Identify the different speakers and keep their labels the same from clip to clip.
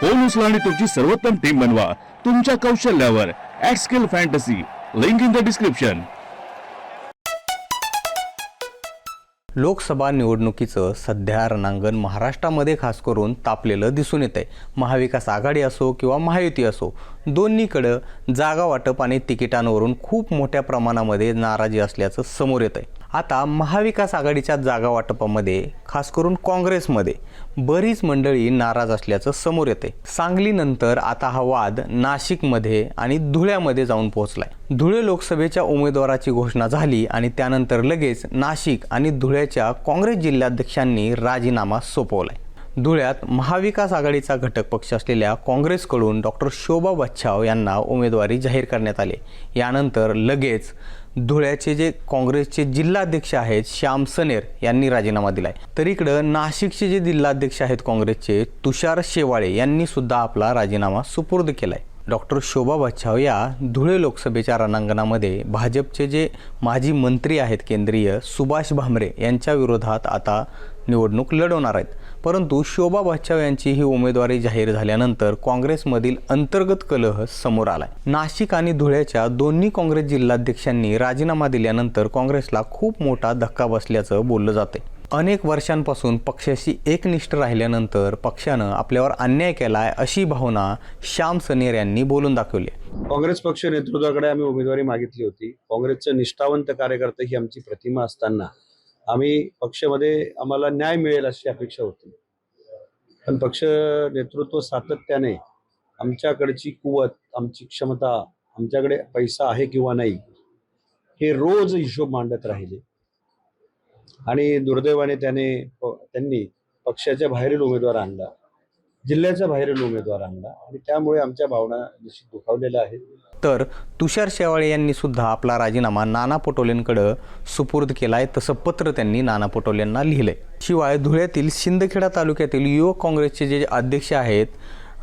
Speaker 1: Phone उचला आणि तुमची सर्वोत्तम टीम बनवा. तुमच्या कौशल्यावर at skill fantasy link in the description
Speaker 2: Lok Sabha निवडणुकीचं सध्या रणांगण महाराष्ट्रामध्ये खास करून तापलेलं दिसून येत आहे महाविकास आघाडी असो किंवा महायुती असो दोन्हीकडं जागा वाटप आणि तिकिटांवरून खूप मोठ्या प्रमाणामध्ये नाराजी असल्याचं समोर येत आहे आता महाविकास आघाडीच्या जागा वाटपामध्ये खास करून काँग्रेसमध्ये बरीच मंडळी नाराज असल्याचं समोर येते सांगलीनंतर आता हा वाद नाशिकमध्ये आणि धुळ्यामध्ये जाऊन पोहोचलाय. धुळे लोकसभेच्या उमेदवाराची घोषणा झाली आणि त्यानंतर लगेच नाशिक आणि धुळ्याच्या काँग्रेस जिल्हाध्यक्षांनी राजीनामा सोपवलाय. धुळ्यात महाविकास आघाडीचा घटक पक्ष असलेल्या काँग्रेसकडून डॉक्टर शोभा बच्छाव यांना उमेदवारी जाहीर करण्यात आली. यानंतर लगेच धुळ्याचे जे काँग्रेसचे जिल्हाध्यक्ष आहेत श्याम सनेर यांनी राजीनामा दिला आहे तर इकडं नाशिकचे जे जिल्हाध्यक्ष आहेत काँग्रेसचे तुषार शेवाळे यांनी सुद्धा आपला राजीनामा सुपूर्द केला आहे डॉक्टर शोभा बच्छाव या धुळे लोकसभेच्या रणांगणामध्ये भाजपचे जे माजी मंत्री आहेत केंद्रीय सुभाष भामरे यांच्या विरोधात आता निवडणूक लढवणार आहेत. परंतु शोभा बच्चाव यांची ही उमेदवारी जाहीर झाल्यानंतर काँग्रेसमधील अंतर्गत कलह समोर आलाय. नाशिक आणि धुळ्याच्या दोन्ही काँग्रेस जिल्हाध्यक्षांनी राजीनामा दिल्यानंतर काँग्रेसला खूप मोठा धक्का बसल्याचं बोललं जाते अनेक वर्षांपासून पक्षाशी एकनिष्ठ राहिल्यानंतर पक्षानं आपल्यावर अन्याय केलाय अशी भावना श्याम सनेर यांनी बोलून दाखवली
Speaker 3: काँग्रेस पक्ष नेतृत्वाकडे आम्ही उमेदवारी मागितली होती. काँग्रेसचं निष्ठावंत कार्यकर्ते ही आमची प्रतिमा असताना आम्ही पक्षामध्ये आम्हाला न्याय मिळेल अशी अपेक्षा होती. पण पक्ष नेतृत्व सातत्याने आमच्याकडची कुवत आमची क्षमता आमच्याकडे पैसा आहे किंवा नाही हे रोज हिशोब मांडत राहिले. आणि दुर्दैवाने त्याने त्यांनी पक्षाच्या बाहेरील उमेदवार आणला. जिल्ह्याच्या बाहेरील उमेदवारांना आणि त्यामुळे आमच्या भावना निश्चित दुखावलेल्या आहेत.
Speaker 2: तर तुषार शेवाळे यांनी सुद्धा आपला राजीनामा नाना पटोलेंकडं सुपूर्द केलाय तसं पत्र त्यांनी नाना पटोलेंना लिहिलंय. शिवाय धुळ्यातील शिंदखेडा तालुक्यातील युवक काँग्रेसचे जे अध्यक्ष आहेत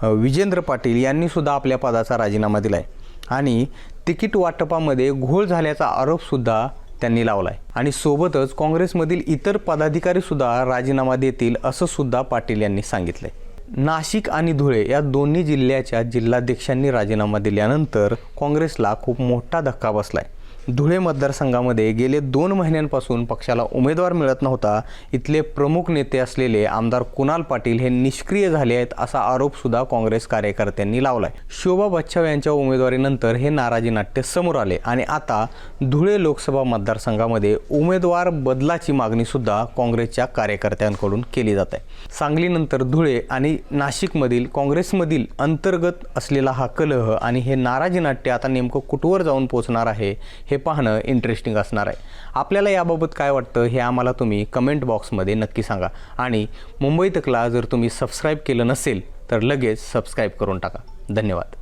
Speaker 2: विजेंद्र पाटील यांनी सुद्धा आपल्या पदाचा राजीनामा दिलाय. आणि तिकीट वाटपामध्ये घोळ झाल्याचा आरोप सुद्धा त्यांनी लावलाय. आणि सोबतच काँग्रेसमधील इतर पदाधिकारी सुद्धा राजीनामा देतील असं सुद्धा पाटील यांनी सांगितलंय. नाशिक आणि धुळे या दोन्ही जिल्ह्याच्या जिल्हाध्यक्षांनी राजीनामा दिल्यानंतर काँग्रेसला खूप मोठा धक्का बसलाय. धुळे मतदारसंघामध्ये गेले दोन महिन्यांपासून पक्षाला उमेदवार मिळत नव्हता. इथले प्रमुख नेते असलेले आमदार कुणाल पाटील हे निष्क्रिय झाले आहेत असा आरोप सुद्धा काँग्रेस कार्यकर्त्यांनी लावलाय. शोभा बच्छाव यांच्या उमेदवारीनंतर हे नाराजी नाट्य समोर आले आणि आता धुळे लोकसभा मतदारसंघामध्ये उमेदवार बदलाची मागणी सुद्धा काँग्रेसच्या कार्यकर्त्यांकडून केली जात आहे. सांगलीनंतर धुळे आणि नाशिकमधील काँग्रेसमधील अंतर्गत असलेला हा कलह आणि हे नाराजी नाट्य आता नेमकं कुठवर जाऊन पोहोचणार आहे हे पाहणं इंटरेस्टिंग असणार आहे. आपल्याला याबाबत काय वाटतं हे आम्हाला तुम्ही कमेंट बॉक्समध्ये नक्की सांगा. आणि मुंबई तकला जर तुम्ही सबस्क्राईब केलं नसेल तर लगेच सबस्क्राईब करून टाका. धन्यवाद.